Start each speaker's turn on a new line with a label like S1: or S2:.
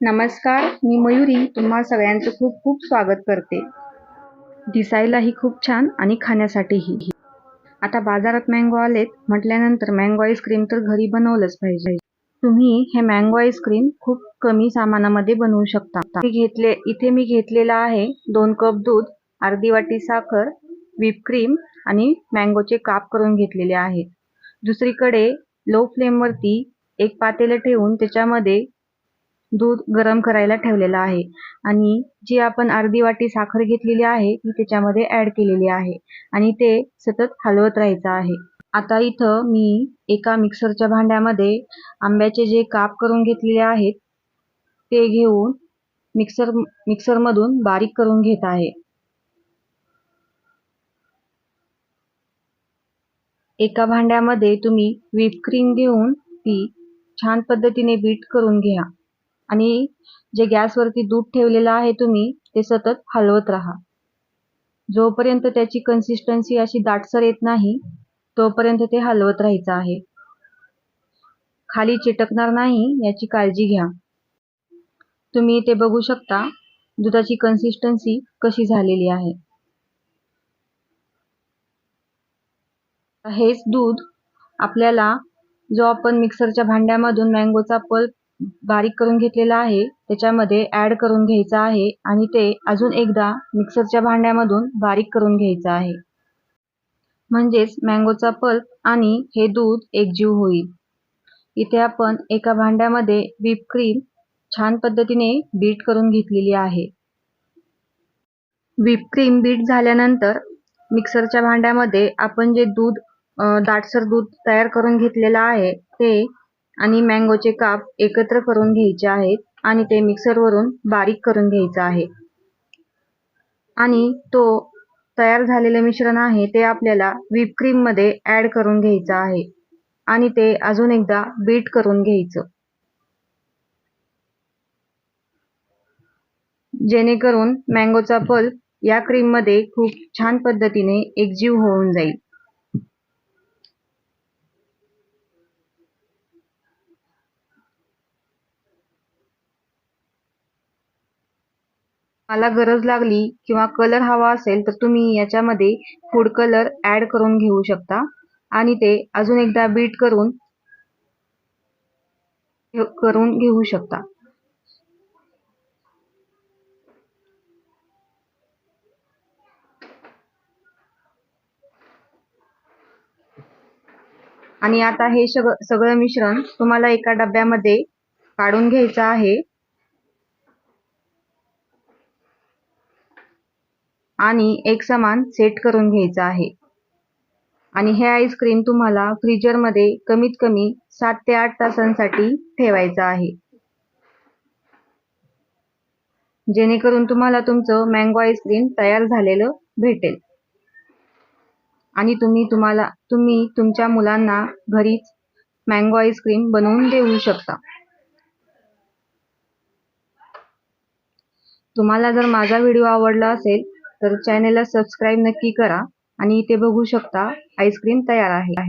S1: नमस्कार मी मयुरी तुम्हा सगळ्यांचं खूप खूप स्वागत करते. दिसायलाही खूप छान आणि खाण्यासाठीही. आता बाजारात मँगो आलेत म्हटल्यानंतर मँगो आईस्क्रीम तर घरी बनवलंच पाहिजे. तुम्ही हे मँगो आईस्क्रीम खूप कमी सामानामध्ये बनवू शकता. मी घेतले इथे मी घेतलेला आहे दोन कप दूध अर्धी वाटी साखर व्हिप क्रीम आणि मँगोचे काप करून घेतलेले आहेत. दुसरीकडे लो फ्लेमवरती एक पातेलं ठेवून त्याच्यामध्ये दूध गरम करायला ठेवलेलं आहे. आणि जी आपण अर्धी वाटी साखर घेतलेली आहे ती त्याच्यामध्ये ॲड केलेली आहे. आणि ते सतत हलवत राहायचं आहे. आता इथं मी एका मिक्सरच्या भांड्यामध्ये आंब्याचे जे काप करून घेतलेले आहेत ते घेऊन मिक्सर मिक्सरमधून बारीक करून घेत आहे. एका भांड्यामध्ये तुम्ही व्हिपक्रीम घेऊन ती छान पद्धतीने बीट करून घ्या. आणि जे गॅसवरती दूध ठेवलेलं आहे तुम्ही ते सतत हलवत राहा. जोपर्यंत त्याची कन्सिस्टन्सी अशी दाटसर येत नाही तोपर्यंत ते हलवत राहायचं आहे. खाली चिटकणार नाही याची काळजी घ्या. तुम्ही ते बघू शकता दुधाची कन्सिस्टन्सी कशी झालेली आहे. हेच दूध आपल्याला जो आपण मिक्सरच्या भांड्यामधून मँगोचा पल्प बारीक करून घेतलेला आहे. त्याच्यामध्ये ॲड करून घ्यायचा आहे आणि ते अजून एकदा मिक्सरच्या भांड्यामधून बारीक करून घ्यायचं आहे. म्हणजेच मँगोचा पल्प आणि हे दूध एकजीव होईल. इथे आपण एका भांड्यामध्ये व्हिप क्रीम छान पद्धतीने बीट करून घेतलेली आहे. व्हिप क्रीम बीट झाल्यानंतर मिक्सरच्या भांड्यामध्ये आपण जे दूध दाटसर दूध तयार करून घेतलेलं आहे ते आणि मँगोचे काप एकत्र करून घ्यायचे आहेत आणि ते मिक्सरवरून बारीक करून घ्यायचं आहे. आणि तो तयार झालेले मिश्रण आहे ते आपल्याला व्हिपक्रीममध्ये ॲड करून घ्यायचं आहे. आणि ते अजून एकदा बीट करून घ्यायचं. जेणेकरून मँगोचा पल्प या क्रीममध्ये खूप छान पद्धतीने एकजीव होऊन जाईल. मला गरज लागली किंवा कलर हवा असेल तर तुम्ही याच्यामध्ये फूड कलर ॲड करून घेऊ शकता. आणि ते अजून एकदा बीट करून करून घेऊ शकता. आणि आता हे सगळं मिश्रण तुम्हाला एका डब्यामध्ये काढून घ्यायचं आहे. आणि एकसमान सेट करून घ्यायचं आहे. आणि हे आईस्क्रीम तुम्हाला फ्रीजरमध्ये कमीत कमी सात ते आठ तासांसाठी ठेवायचं आहे. जेणेकरून तुम्हाला तुमचं मँगो आईस्क्रीम तयार झालेलं भेटेल. आणि तुम्ही तुम्हाला तुम्ही तुमच्या मुलांना घरीच मँगो आईस्क्रीम बनवून देऊ शकता. तुम्हाला जर माझा व्हिडिओ आवडला असेल तर चॅनेलला सबस्क्राईब नक्की करा आणि इथे बघू शकता आईस्क्रीम तयार आहे.